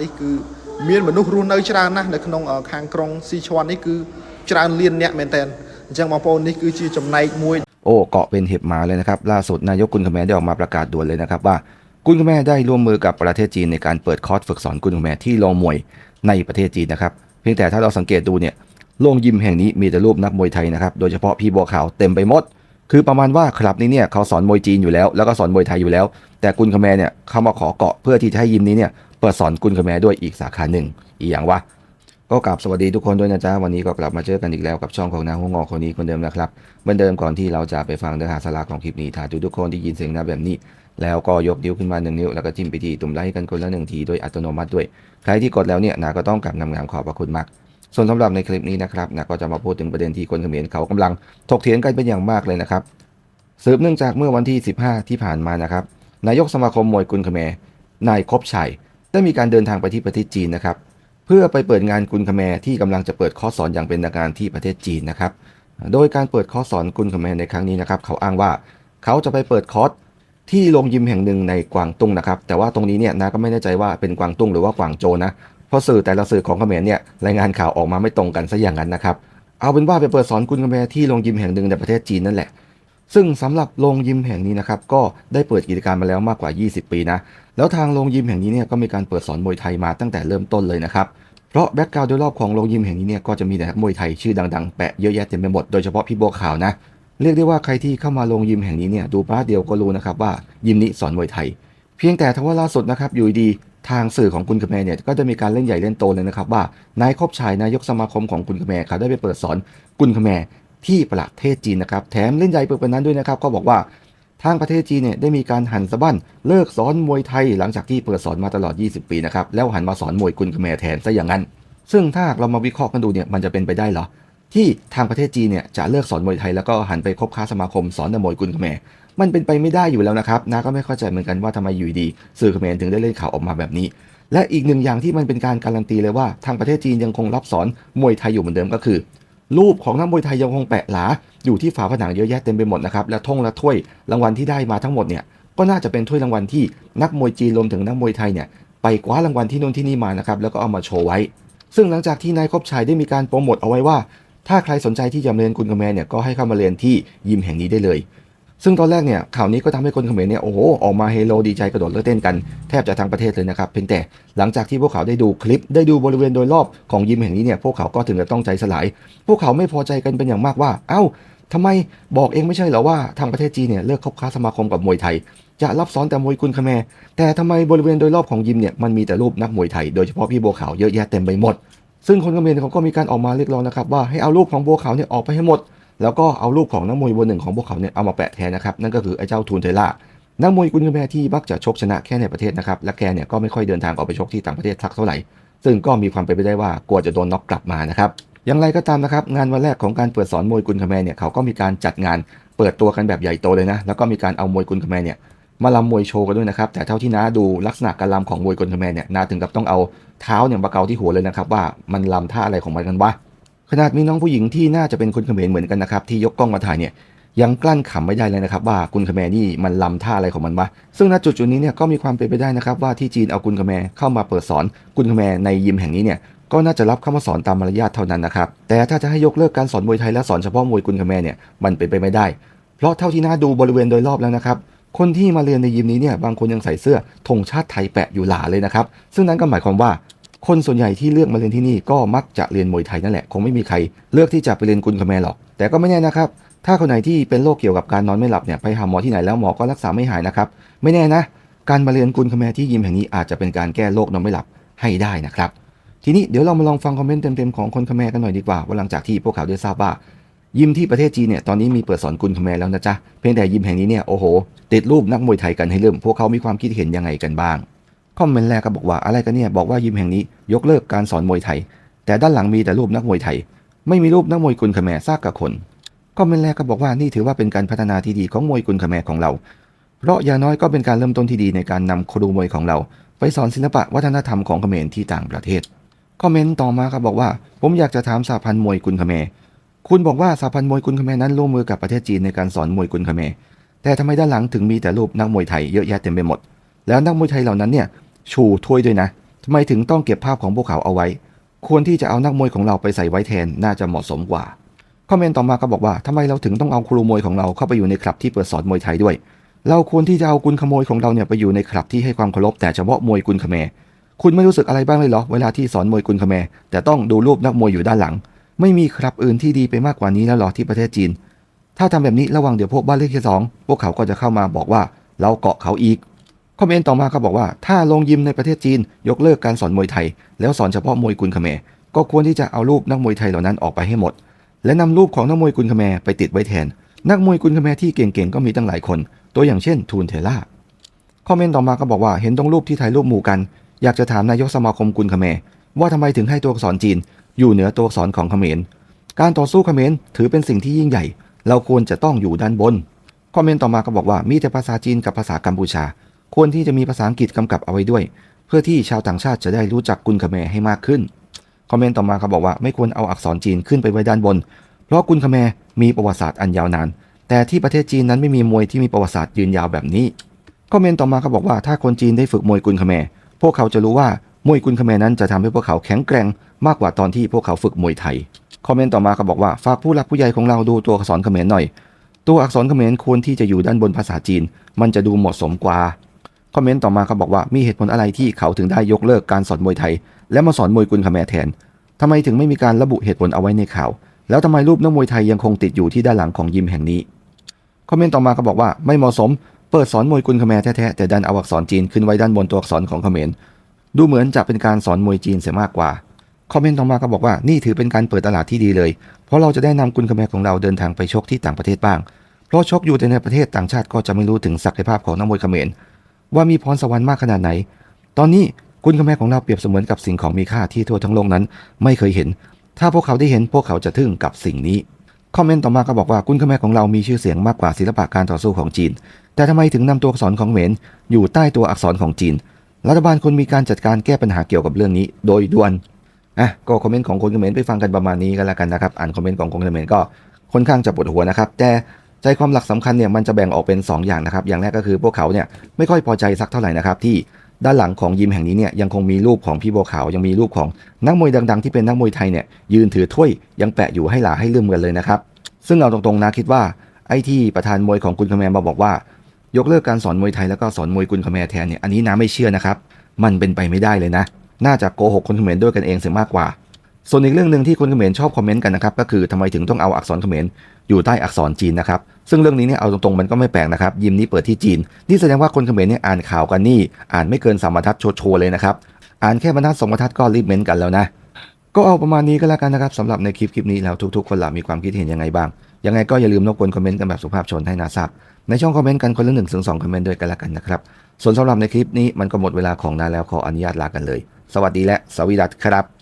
นี่คือเมียนมนุษย์รู้ในชรานะในขนมคางกรงซีชวนนี่คือชราเลียนเนี่ยเมนเทนจังมาปนนี่คือชื่อจำในมวยโอ้เกาะเป็นเห็บมาเลยนะครับล่าสุดนายกคุณขแม่ได้ออกมาประกาศด่วนเลยนะครับว่าคุณขแม่ได้ร่วมมือกับประเทศจีนในการเปิดคอร์สฝึกสอนคุณขแม่ที่โรงมวยในประเทศจีนนะครับเพียงแต่ถ้าเราสังเกตดูเนี่ยโรงยิมแห่งนี้มีแต่รูปนักมวยไทยนะครับโดยเฉพาะพี่บัวขาวเต็มไปหมด คือประมาณว่าคลับนี้เนี่ยเขาสอนมวยจีนอยู่แล้วแล้วก็สอนมวยไทยอยู่แล้ว แต่คุณขแม่เนี่ยเขามาขอเกาะเพื่อที่จะให้ยิมนี้เนี่ย เปิดสอนกุนคแมด้วยอีกสาขาหนึ่ง อีกอย่างว่าก็กลับสวัสดีทุกคนด้วยนะจ๊ะ วันนี้ก็กลับมาเจอกันอีกแล้วกับช่องของนางหัวงอคนนี้คนเดิมนะครับเหมือนเดิมก่อนที่เราจะไปฟังเนื้อหาสาระของคลิปนี้ถ้าทุกคนที่ยินเสียงหน้าแบบนี้ แล้วก็ยกนิ้วขึ้นมาหนึ่งนิ้วแล้วก็จิ้มไปที่ตุ่มไลค์กันคนละหนึ่งทีโดยอัตโนมัติด้วย ใครที่กดแล้วเนี่ยนาก็ต้องกลับนำงามขอบพระคุณมาก ส่วนสำหรับในคลิปนี้นะครับนาก็จะมาพูดถึงประเด็นที่คนเขมรเขากำลังถกเถียงกันเป็นอย่างมากเลยนะครับสืบเนื่องจากเมื่อวันที่ 15 ที่ผ่านมานะครับนายกสมาคมมวยกุนเขมรนายคบชัย ได้มีการเดินทางไปที่ประเทศจีนนะครับ เพื่อไปเปิดงานกุนเขมรที่กำลังจะเปิดคอร์สสอนอย่างเป็นทางการที่ประเทศจีนนะครับ โดยการเปิดคอร์สสอนกุนเขมรในครั้งนี้นะครับ เขาอ้างว่าเขาจะไปเปิดคอร์สที่โรงยิมแห่งหนึ่งในกวางตุ้งนะครับ แต่ว่าตรงนี้เนี่ยนาก็ไม่แน่ใจว่าเป็นกวางตุ้งหรือว่ากวางโจนะเพราะสื่อแต่ละสื่อของเขมรเนี่ยรายงานข่าวออกมาไม่ตรงกันซะอย่างนั้นนะครับเอาเป็นว่าไปเปิดสอนกุนเขมรที่โรงยิมแห่งหนึ่งในประเทศจีนนั่นแหละ ซึ่งสำหรับโรงยิมแห่งนี้นะครับก็ได้เปิดกิจการมาแล้วมากกว่า 20 ปีนะแล้วทางโรงยิมแห่งนี้เนี่ยก็มีการเปิดสอนมวยไทยมาตั้งแต่เริ่มต้นเลยนะครับเพราะแบ็กกราวด์โดยรอบของโรงยิมแห่งนี้เนี่ยก็จะมีแต่นักมวยไทยชื่อดังๆแปะเยอะแยะเต็มไปหมดโดยเฉพาะพี่บัวขาวนะเรียกได้ว่าใครที่เข้ามาโรงยิมแห่งนี้เนี่ยดูป้าเดียวก็รู้นะครับว่ายิมนี้สอนมวยไทย เพียงแต่ทว่าล่าสุดนะครับอยู่ดีทางสื่อของคุณกระแมเนี่ยก็จะมีการเล่นใหญ่เล่นโตเลยนะครับว่านายคบชายนายกสมาคมของคุณกระแมเขาได้ไปเปิดสอนกุนกระแม ที่ประเทศจีนนะครับ แถมเล่นใหญ่ไปกว่านั้นด้วยนะครับ ก็บอกว่าทางประเทศจีนเนี่ยได้มีการหันสะบั้นเลิกสอนมวยไทยหลังจากที่เปิดสอนมาตลอด 20 ปีนะครับ แล้วหันมาสอนมวยกุนกระแมแทนซะอย่างนั้น ซึ่งถ้าหากเรามาวิเคราะห์กันดูเนี่ยมันจะเป็นไปได้เหรอที่ทางประเทศจีนเนี่ยจะเลิกสอนมวยไทยแล้วก็หันไปคบค้าสมาคมสอนมวยกุนเขมมันเป็นไปไม่ได้อยู่แล้วนะครับนาก็ไม่เข้าใจเหมือนกันว่าทำไมอยู่ดี สื่อเขมรถึงได้เล่นข่าวออกมาแบบนี้ และอีกหนึ่งอย่างที่มันเป็นการการันตีเลยว่าทางประเทศจีนยังคงรับสอนมวยไทยอยู่เหมือนเดิมก็คือ รูปของนักมวยไทยยังคงแปะหลา อยู่ที่ฝาผนังเยอะแยะเต็มไปหมดนะครับ และท่งและถ้วยรางวัลที่ได้มาทั้งหมดเนี่ยก็น่าจะเป็นถ้วยรางวัลที่นักมวยจีนรวมถึงนักมวยไทยเนี่ยไปคว้ารางวัลที่นู่นที่นี่มานะครับแล้วก็เอามาโชว์ไว้ ซึ่งหลังจากที่นายคบชัยได้มีการโปรโมทเอาไว้ว่า ถ้าใครสนใจที่จะเรียนกุนเขมรเนี่ยก็ให้เข้ามาเรียนที่ยิมแห่งนี้ได้เลย ซึ่งตอนแรกเนี่ยข่าวนี้ก็ทำให้คนเขมรเนี่ยโอ้โหออกมาเฮโลดีใจกระโดดเลิกเต้นกันแทบจะทั้งประเทศเลยนะครับเพียงแต่หลังจากที่พวกเขาได้ดูคลิปได้ดูบริเวณโดยรอบของยิมแห่งนี้เนี่ยพวกเขาก็ถึงกับต้องใจสลาย พวกเขาไม่พอใจกันเป็นอย่างมากว่า เอ้าทำไมบอกเองไม่ใช่เหรอว่าทางประเทศจีนเนี่ยเลิกคบค้าสมาคมกับมวยไทย จะรับสอนแต่มวยกุนเขมรแต่ทำไมบริเวณโดยรอบของยิมเนี่ยมันมีแต่รูปนักมวยไทยโดยเฉพาะพี่บัวขาวเยอะแยะเต็มไปหมด ซึ่งคนเขมรเขาก็มีการออกมาเรียกร้องนะครับว่าให้เอารูปของบัวขาวเนี่ยออกไปให้หมด แล้วก็เอารูปของนักมวยวันหนึ่งของพวกเขาเนี่ยเอามาแปะแทนนะครับนั่นก็คือไอ้เจ้าทูนเทล่านักมวยกุนเมรที่มักจะชกชนะแค่ในประเทศนะครับและแกเนี่ยก็ไม่ค่อยเดินทางออกไปชกที่ต่างประเทศสักเท่าไหร่ ซึ่งก็มีความเป็นไปได้ว่ากลัวจะโดนน็อกกลับมานะครับอย่างไรก็ตามนะครับงานวันแรกของการเปิดสอนมวยกุนเมรเนี่ยเขาก็มีการจัดงานเปิดตัวกันแบบใหญ่โตเลยนะแล้วก็มีการเอามวยกุนเขมรเนี่ยมาลำมวยโชว์กันด้วยนะครับแต่เท่าที่น้าดูลักษณะการลำของมวยกุนเขมรเนี่ยน้าถึงกับต้องเอาเท้าเนี่ยมาเกาที่หัวเลยนะครับว่ามันลำท่าอะไรของมันกันวะ ขนาดมีน้องผู้หญิงที่น่าจะเป็นคนเขมรเหมือนกันนะครับที่ยกกล้องมาถ่ายเนี่ยยังกลั้นขำไม่ได้เลยนะครับ ว่ากุนเขมรนี่มันลำท่าอะไรของมันวะซึ่งณจุดจุดนี้เนี่ยก็มีความเป็นไปได้นะครับ ว่าที่จีนเอากุนเขมรเข้ามาเปิดสอนกุนเขมรในยิมแห่งนี้เนี่ยก็น่าจะรับเข้ามาสอนตามมารยาทเท่านั้นนะครับแต่ถ้าจะให้ยกเลิกการสอนมวยไทยและสอนเฉพาะมวยกุนเขมรเนี่ยมันเป็นไปไม่ได้ เพราะเท่าที่น่าดูบริเวณโดยรอบแล้วนะครับคนที่มาเรียนในยิมนี้เนี่ยบางคนยังใส่เสื้อธงชาติไทยแปะอยู่หลาเลยนะครับซึ่งนั้นก็หมายความว่า คนส่วนใหญ่ที่เลือกมาเรียนที่นี่ก็มักจะเรียนมวยไทยนั่นแหละคงไม่มีใครเลือกที่จะไปเรียนกุนเขมหรอก แต่ก็ไม่แน่นะครับ ถ้าคนไหนที่เป็นโรคเกี่ยวกับการนอนไม่หลับเนี่ยไปหาหมอที่ไหนแล้วหมอก็รักษาไม่หายนะครับ ไม่แน่นะ การมาเรียนกุนเขมที่ยิมแห่งนี้อาจจะเป็นการแก้โรคนอนไม่หลับให้ได้นะครับ ทีนี้เดี๋ยวเรามาลองฟังคอมเมนต์เต็มๆของคนเขมกันหน่อยดีกว่าว่าหลังจากที่พวกเขาได้ทราบว่ายิมที่ประเทศจีนเนี่ยตอนนี้มีเปิดสอนกุนเขมแล้วนะจ๊ะเพียงแต่ยิมแห่งนี้เนี่ยโอ้โหติดรูปนักมวยไทยกันให้เริ่มพวกเขามีความคิดเห็นยังไงกันบ้าง อมเมนต์แรกก็บอกว่าอะไรกันเนี่ยบอกว่ายิมแห่งนี้ยกเลิกการสอนมวยไทย แต่ด้านหลังมีแต่รูปนักมวยไทย ไม่มีรูปนักมวยกุนเขมรซากกับคนคอมเมนต์แรกก็บอกว่านี่ถือว่าเป็นการพัฒนาที่ดีของมวยกุนเขมรของเรา เพราะอย่างน้อยก็เป็นการเริ่มต้นที่ดีในการนำครูมวยของเรา ไปสอนศิลปะวัฒนธรรมของเขมรที่ต่างประเทศคอมเมนต์ต่อมาครับบอกว่า ผมอยากจะถามสาพันธ์มวยกุนเขมรคุณบอกว่าสาพันธ์มวยกุนเขมรนั้นร่วมมือกับประเทศจีนในการสอนมวยกุนเขมรแต่ทำไมด้านหลังถึงมีแต่รูปนักมวยไทยเยอะแยะเต็มไปหมด แล้วนักมวยไทยเหล่านั้นเนี่ย ชูถ้วยด้วยนะทำไมถึงต้องเก็บภาพของพวกเขาเอาไว้ ควรที่จะเอานักมวยของเราไปใส่ไว้แทนน่าจะเหมาะสมกว่า คอมเมนต์ต่อมาก็บอกว่าทำไมเราถึงต้องเอาครูมวยของเราเข้าไปอยู่ในคลับที่เปิดสอนมวยไทยด้วย เราควรที่จะเอากุนขโมยของเราเนี่ยไปอยู่ในคลับที่ให้ความเคารพแต่เฉพาะมวยกุนขแมรคุณไม่รู้สึกอะไรบ้างเลยเหรอเวลาที่สอนมวยกุนขแมรแต่ต้องดูรูปนักมวยอยู่ด้านหลัง ไม่มีคลับอื่นที่ดีไปมากกว่านี้แล้วหรอที่ประเทศจีน ถ้าทำแบบนี้ระวังเดี๋ยวพวกบ้านเลขที่สองพวกเขาก็จะเข้ามาบอกว่า เราเกาะเขาอีก คอมเมนต์ต่อมาก็บอกว่า ถ้าโรงยิมในประเทศจีนยกเลิกการสอนมวยไทย แล้วสอนเฉพาะมวยกุนคแมรก็ควรที่จะเอารูปนักมวยไทยเหล่านั้นออกไปให้หมด และนำรูปของนักมวยกุนคแมรไปติดไว้แทน นักมวยกุนคแมรที่เก่งๆก็มีตั้งหลายคน ตัวอย่างเช่นทูนเทล่าคอมเมนต์ต่อมาก็บอกว่าเห็นตรงรูปที่ถ่ายรูปหมู่กัน อยากจะถามนายกสมาคมกุนคแมรว่าทำไมถึงให้ตัวอักษรจีน อยู่เหนือตัวอักษรของเขมร การต่อสู้เขมรถือเป็นสิ่งที่ยิ่งใหญ่ เราควรจะต้องอยู่ด้านบน คอมเมนต์ต่อมาก็บอกว่ามีแต่ภาษาจีนกับภาษากัมพูชา ควรที่จะมีภาษาอังกฤษกำกับเอาไว้ด้วย เพื่อที่ชาวต่างชาติจะได้รู้จักกุนขมรให้มากขึ้น คอมเมนต์ต่อมาเขาบอกว่าไม่ควรเอาอักษรจีนขึ้นไปไว้ด้านบน เพราะกุนขมรมีประวัติศาสตร์อันยาวนาน แต่ที่ประเทศจีนนั้นไม่มีมวยที่มีประวัติศาสตร์ยืนยาวแบบนี้ คอมเมนต์ต่อมาเขาบอกว่าถ้าคนจีนได้ฝึกมวยกุนขมรพวกเขาจะรู้ว่ามวยกุนขมรนั้นจะทำให้พวกเขาแข็งแกร่งมากกว่าตอนที่พวกเขาฝึกมวยไทย คอมเมนต์ต่อมาเขาบอกว่าฝากผู้หลักผู้ใหญ่ของเราดูตัวอักษรเขมรหน่อย ตัวอักษรเขมรควรที่จะอยู่ด้านบนภาษาจีน มันจะดูเหมาะสมกว่า คอมเมนต์ต่อมาเขาบอกว่ามีเหตุผลอะไรที่เขาถึงได้ยกเลิกการสอนมวยไทย และมาสอนมวยกุนเขมแทนทำไมถึงไม่มีการระบุเหตุผลเอาไว้ในข่าว แล้วทำไมรูปนักมวยไทยยังคงติดอยู่ที่ด้านหลังของยิมแห่งนี้ คอมเมนต์ต่อมาเขาบอกว่าไม่เหมาะสม เปิดสอนมวยกุนเขมแท้ๆแต่ดันเอาอักษรจีนขึ้นไว้ด้านบนตัวอักษรของเขมรดูเหมือนจะเป็นการสอนมวยจีนเสียมากกว่าคอมเมนต์ต่อมาก็บอกว่านี่ถือเป็นการเปิดตลาดที่ดีเลย เพราะเราจะได้นำกุนเขมของเราเดินทางไปชกที่ต่างประเทศบ้าง เพราะชกอยู่แต่ในประเทศต่างชาติก็จะไม่รู้ถึงศักยภาพของนักมวยเขมร ว่ามีพรสวรรค์มากขนาดไหน ตอนนี้กุนเขมรของเราเปรียบเสมือนกับสิ่งของมีค่าที่ทั่วทั้งโลกนั้น ไม่เคยเห็น ถ้าพวกเขาได้เห็นพวกเขาจะทึ่งกับสิ่งนี้ คอมเมนต์ต่อมาก็บอกว่ากุนเขมรของเรามีชื่อเสียงมากกว่าศิลปะการต่อสู้ของจีน แต่ทำไมถึงนำตัวอักษรของเขมรอยู่ใต้ตัวอักษรของจีน รัฐบาลควรมีการจัดการแก้ปัญหาเกี่ยวกับเรื่องนี้ โดยด่วน อะ ก็คอมเมนต์ของคนเขมรไปฟังกันประมาณนี้กันแล้วกันนะครับ อ่านคอมเมนต์ของคนเขมรก็ค่อนข้างจะปวดหัวนะครับ แต่ ใจความหลักสำคัญเนี่ยมันจะแบ่งออกเป็น 2 อย่างนะครับ อย่างแรกก็คือพวกเขาเนี่ยไม่ค่อยพอใจสักเท่าไหร่นะครับที่ด้านหลังของยิมแห่งนี้เนี่ยยังคงมีรูปของพี่บัวขาวยังมีรูปของนักมวยดัง ๆ ที่เป็นนักมวยไทยเนี่ยยืนถือถ้วยยังแปะอยู่ให้หลาให้ลืมกันเลยนะครับ ซึ่งเอาตรงๆนะคิดว่าไอ้ที่ประธานมวยของกุนคแมรมาบอกว่า ยกเลิกการสอนมวยไทยแล้วก็สอนมวยกุนคแมรแทนเนี่ยอันนี้นะไม่เชื่อนะครับ มันเป็นไปไม่ได้เลยนะ น่าจะโกหกคนเขมรด้วยกันเองเสียมากกว่า ส่วนอีกเรื่องหนึ่งที่คนเขมรชอบคอมเมนต์กันนะครับก็คือทำไมถึงต้องเอาอักษรเขมรอยู่ใต้อักษรจีนนะครับซึ่งเรื่องนี้เนี่ยเอาตรงๆมันก็ไม่แปลกนะครับยิมนี้เปิดที่จีน นี่แสดงว่าคนเขมรเนี่ยอ่านข่าวกันนี่ อ่านไม่เกินสามบรรทัดโชว์เลยนะครับอ่านแค่บรรทัดสองบรรทัดก็รีบเม้นต์กันแล้วนะก็เอาประมาณนี้ก็แล้วกันนะครับสำหรับในคลิปคลิปนี้แล้วทุกๆ คนล่ะมีความคิดเห็นยังไงบ้างยังไงก็อย่าลืมรบกวนคอมเมนต์กันแบบสุภาพชนให้นาทราบในช่องคอมเมนต์กันคนละหนึ่งถึงสองคอมเมนต์ด้วยกันแล้วกันนะครับส่วนสำหรับในคลิปนี้มันก็หมดเวลาของนาแล้วขออนุญาตลากันเลย สวัสดีและสวีดัสครับ